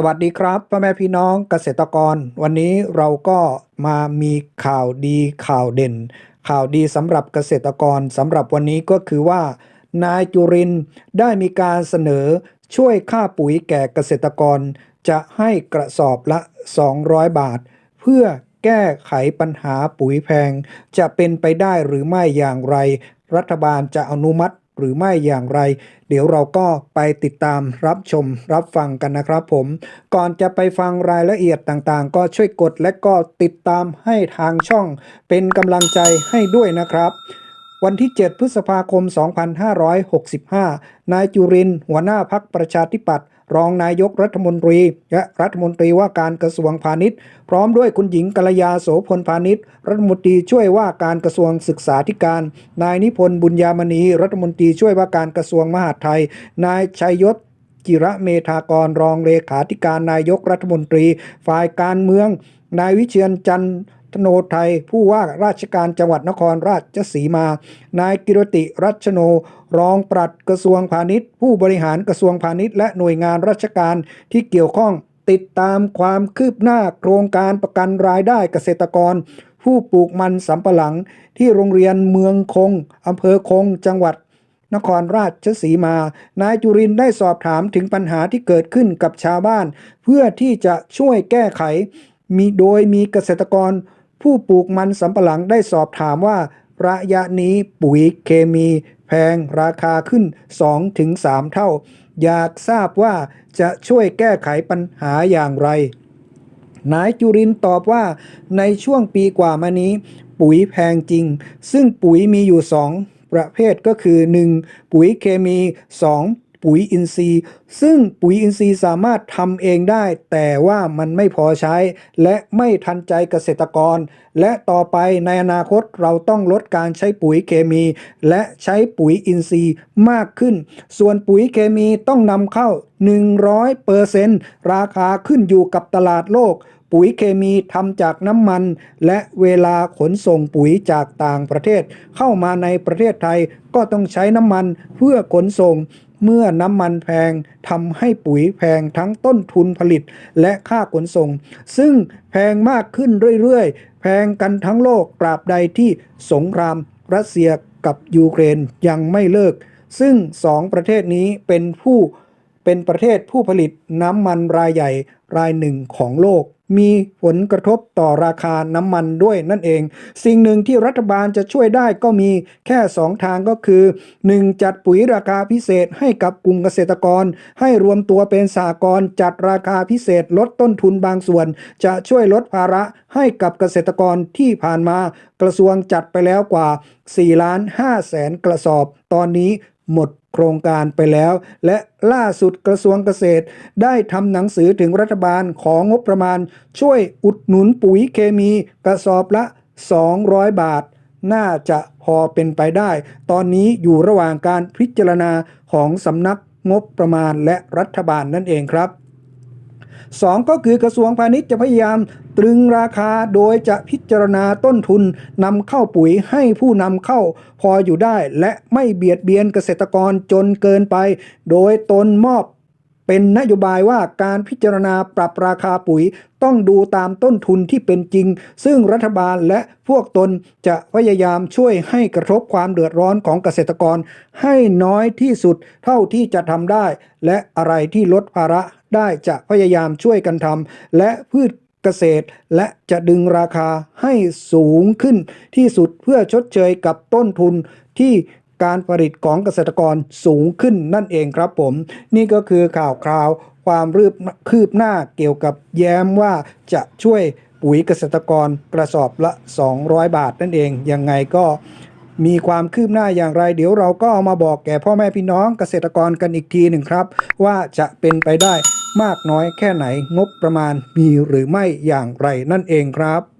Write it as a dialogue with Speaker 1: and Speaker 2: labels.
Speaker 1: สวัสดีครับพ่อแม่พี่น้องเกษตรกร วันนี้เราก็มามีข่าวดีข่าวเด่น ข่าวดีสำหรับเกษตรกรสำหรับวันนี้ก็คือว่า นายจุรินได้มีการเสนอช่วยค่าปุ๋ยแก่เกษตรกร จะให้กระสอบละ 200 บาท เพื่อแก้ไขปัญหาปุ๋ยแพง จะเป็นไปได้หรือไม่อย่างไร รัฐบาลจะอนุมัติ หรือไม่อย่างไร เดี๋ยวเราก็ไปติดตามรับชมรับฟังกันนะครับผม ก่อนจะไปฟังรายละเอียดต่างๆ ก็ช่วยกดและก็ติดตามให้ทางช่อง เป็นกำลังใจให้ด้วยนะครับวันที่ 7 พฤษภาคม 2565 นายจุรินทร์หัวหน้าพักประชาธิปัตย์ รองนายกรัฐมนตรี และรัฐมนตรีว่าการกระทรวงพาณิชย์ พร้อมด้วยคุณหญิงกัลยาโสพลพาณิชย์ รัฐมนตรีช่วยว่าการกระทรวงศึกษาธิการ นายนิพนธ์บุญญามณี รัฐมนตรีช่วยว่าการกระทรวงมหาดไทย นายชัยยศจิระเมธากรรองเลขาธิการนายกรัฐมนตรี ฝ่ายการเมือง นายวิเชียนจันท ธโนไทย ผู้ว่าราชการจังหวัดนครราชสีมา นายกิรติรัชโน รองปลัดกระทรวงพาณิชย์ ผู้บริหารกระทรวงพาณิชย์ และหน่วยงานราชการที่เกี่ยวข้องติดตามความคืบหน้าโครงการประกันรายได้เกษตรกร ผู้ปลูกมันสำปะหลัง ที่โรงเรียนเมืองคงอำเภอคง จังหวัดนครราชสีมา นายจุรินได้สอบถามถึงปัญหาที่เกิดขึ้นกับชาวบ้าน เพื่อที่จะช่วยแก้ไข มีโดยมีเกษตรกร ผู้ปลูกมันสำปะหลังได้สอบถามว่า ระยะนี้ปุ๋ยเคมีแพงราคาขึ้น 2-3 เท่า อยากทราบว่าจะช่วยแก้ไขปัญหาอย่างไร นายจุรินตอบว่า ในช่วงปีกว่ามานี้ ปุ๋ยแพงจริง ซึ่งปุ๋ยมีอยู่ 2 ประเภทก็คือ 1. ปุ๋ยเคมี 2. ปุ๋ยอินทรีย์ ซึ่งปุ๋ยอินทรีย์สามารถทำเองได้ แต่ว่ามันไม่พอใช้ และไม่ทันใจเกษตรกร และต่อไปในอนาคตเราต้องลดการใช้ปุ๋ยเคมี และใช้ปุ๋ยอินทรีย์มากขึ้น ส่วนปุ๋ยเคมีต้องนำเข้า 100%ราคาขึ้นอยู่กับตลาดโลกปุ๋ยเคมีทำจากน้ำมัน และเวลาขนส่งปุ๋ยจากต่างประเทศ เข้ามาในประเทศไทยก็ต้องใช้น้ำมันเพื่อขนส่ง เมื่อน้ำมันแพงทำให้ปุ๋ยแพงทั้งต้นทุนผลิตและค่าขนส่ง ซึ่งแพงมากขึ้นเรื่อยๆ แพงกันทั้งโลกตราบใดที่สงครามรัสเซียกับยูเครนยังไม่เลิก ซึ่งสองประเทศนี้เป็นผู้เป็นประเทศผู้ผลิตน้ำมันรายใหญ่รายหนึ่งของโลก มีผลกระทบต่อราคาน้ำมันด้วยนั่นเอง สิ่งหนึ่งที่รัฐบาลจะช่วยได้ก็มีแค่ 2 ทางก็คือ 1. จัดปุ๋ยราคาพิเศษให้กับกลุ่มเกษตรกร ให้รวมตัวเป็นสากรจัดราคาพิเศษลดต้นทุนบางส่วน จะช่วยลดภาระให้กับเกษตรกรที่ผ่านมา กระทรวงจัดไปแล้วกว่า4ล้าน5แสนกระสอบ ตอนนี้ หมดโครงการไปแล้ว และล่าสุดกระทรวงเกษตร ได้ทำหนังสือถึงรัฐบาลของงบประมาณ ช่วยอุดหนุนปุ๋ยเคมีกระสอบละ 200 บาท น่าจะพอเป็นไปได้ ตอนนี้อยู่ระหว่างการพิจารณาของสำนักงบประมาณและรัฐบาลนั่นเองครับ สองก็คือกระทรวงพาณิชย์จะพยายามตรึงราคาโดยจะพิจารณาต้นทุนนำเข้าปุ๋ยให้ผู้นำเข้าพออยู่ได้ และไม่เบียดเบียนเกษตรกรจนเกินไป โดยตนมอบ เป็นนโยบายว่าการพิจารณาปรับราคาปุ๋ยต้องดูตามต้นทุนที่เป็นจริง ซึ่งรัฐบาลและพวกตนจะพยายามช่วยให้กระทบความเดือดร้อนของเกษตรกร ให้น้อยที่สุดเท่าที่จะทำได้ และอะไรที่ลดภาระได้จะพยายามช่วยกันทำและพืชเกษตร และจะดึงราคาให้สูงขึ้นที่สุดเพื่อชดเชยกับต้นทุนที่ การผลิตของเกษตรกรสูงขึ้นนั่นเองครับผม นี่ก็คือข่าวคราวความรืบคืบหน้าเกี่ยวกับแย้มว่าจะช่วยปุ๋ยเกษตรกรกระสอบละ 200 บาทนั่นเอง ยังไงก็มีความคืบหน้าอย่างไร เดี๋ยวเราก็เอามาบอกแก่พ่อแม่พี่น้องเกษตรกรกันอีกทีหนึ่งครับ ว่าจะเป็นไปได้มากน้อยแค่ไหนงบประมาณมีหรือไม่อย่างไรนั่นเองครับ